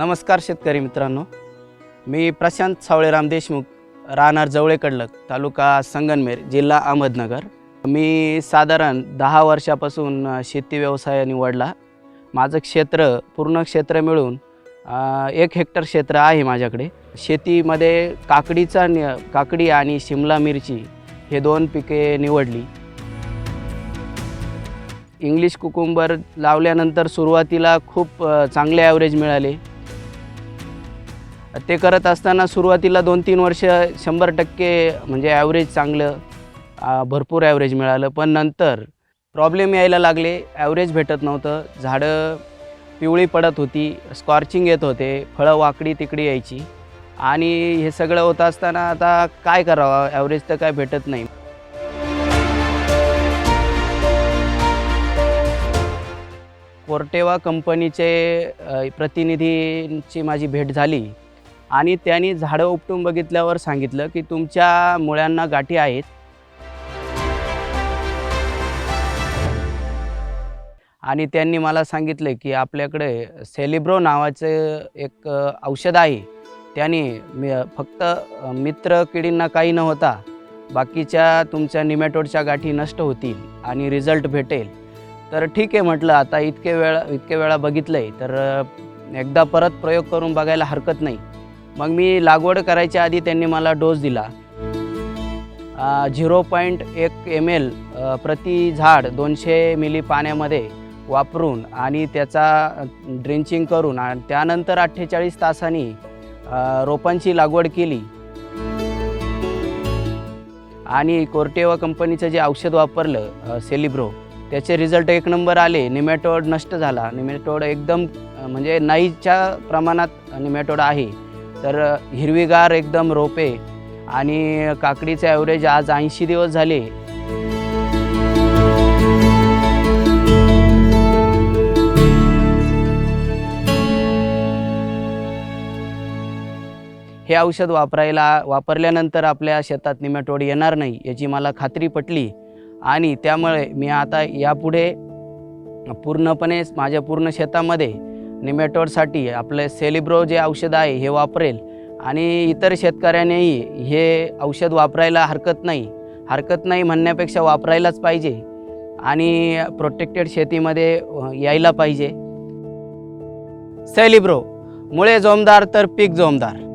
नमस्कार शेतकरी मित्रांनो. मी प्रशांत सावळेराम देशमुख राहणार जवळेकडलक तालुका संगनमेर जिल्हा अहमदनगर. मी साधारण दहा वर्षापासून शेती व्यवसाय निवडला. माझं क्षेत्र पूर्ण क्षेत्र मिळून एक हेक्टर क्षेत्र आहे माझ्याकडे. शेतीमध्ये काकडीचा नि काकडी आणि शिमला मिरची हे दोन पिके निवडली. इंग्लिश कुकुंबर लावल्यानंतर सुरुवातीला खूप चांगले ॲव्हरेज मिळाले. ते करत असताना सुरुवातीला दोन तीन वर्ष शंभर टक्के म्हणजे ॲव्हरेज चांगलं भरपूर ॲव्हरेज मिळालं. पण नंतर प्रॉब्लेम यायला लागले. ॲव्हरेज भेटत नव्हतं. झाडं पिवळी पडत होती. स्कॉर्चिंग येत होते. फळं वाकडी तिकडी यायची. आणि हे सगळं होत असताना आता काय करावं? ॲव्हरेज तर काय भेटत नाही. कोर्टेवा कंपनीचे प्रतिनिधींची माझी भेट झाली. आणि त्यांनी झाडं उपटून बघितल्यावर सांगितलं की तुमच्या मुळ्यांना गाठी आहेत. आणि त्यांनी मला सांगितलं की आपल्याकडे सेलिब्रो नावाचं एक औषध आहे. त्याने मी फक्त मित्र किडींना काही न होता बाकीच्या तुमच्या निमॅटोडच्या गाठी नष्ट होतील आणि रिझल्ट भेटेल. तर ठीक आहे म्हटलं आता इतके वेळा इतके वेळा बघितलं आहे तर एकदा परत प्रयोग करून बघायला हरकत नाही. मग मी लागवड करायच्या आधी त्यांनी मला डोस दिला. झिरो पॉईंट एक एम एल प्रति झाड दोनशे मिली पाण्यामध्ये वापरून आणि त्याचा ड्रिंचिंग करून आणि त्यानंतर अठ्ठेचाळीस तासांनी रोपांची लागवड केली. आणि कोर्टेवा कंपनीचं जे औषध वापरलं सेलिब्रो त्याचे रिझल्ट एक नंबर आले निमॅटोड नष्ट झाला. निमॅटोड एकदम म्हणजे नाईच्या प्रमाणात निमॅटोड आहे. तर हिरवीगार एकदम रोपे आणि काकडीचे ॲव्हरेज आज ऐंशी दिवस झाले. हे औषध वापरायला वापरल्यानंतर आपल्या शेतात निमॅटोड येणार नाही याची मला खात्री पटली. आणि त्यामुळे मी आता यापुढे पूर्णपणे माझ्या पूर्ण शेतामध्ये निमेटोडसाठी आपलं सेलिब्रो जे औषध आहे हे वापरेल. आणि इतर शेतकऱ्यांनीही हे औषध वापरायला हरकत नाही. हरकत नाही म्हणण्यापेक्षा वापरायलाच पाहिजे. आणि प्रोटेक्टेड शेतीमध्ये यायला पाहिजे. सेलिब्रो मुळे जोमदार तर पीक जोमदार.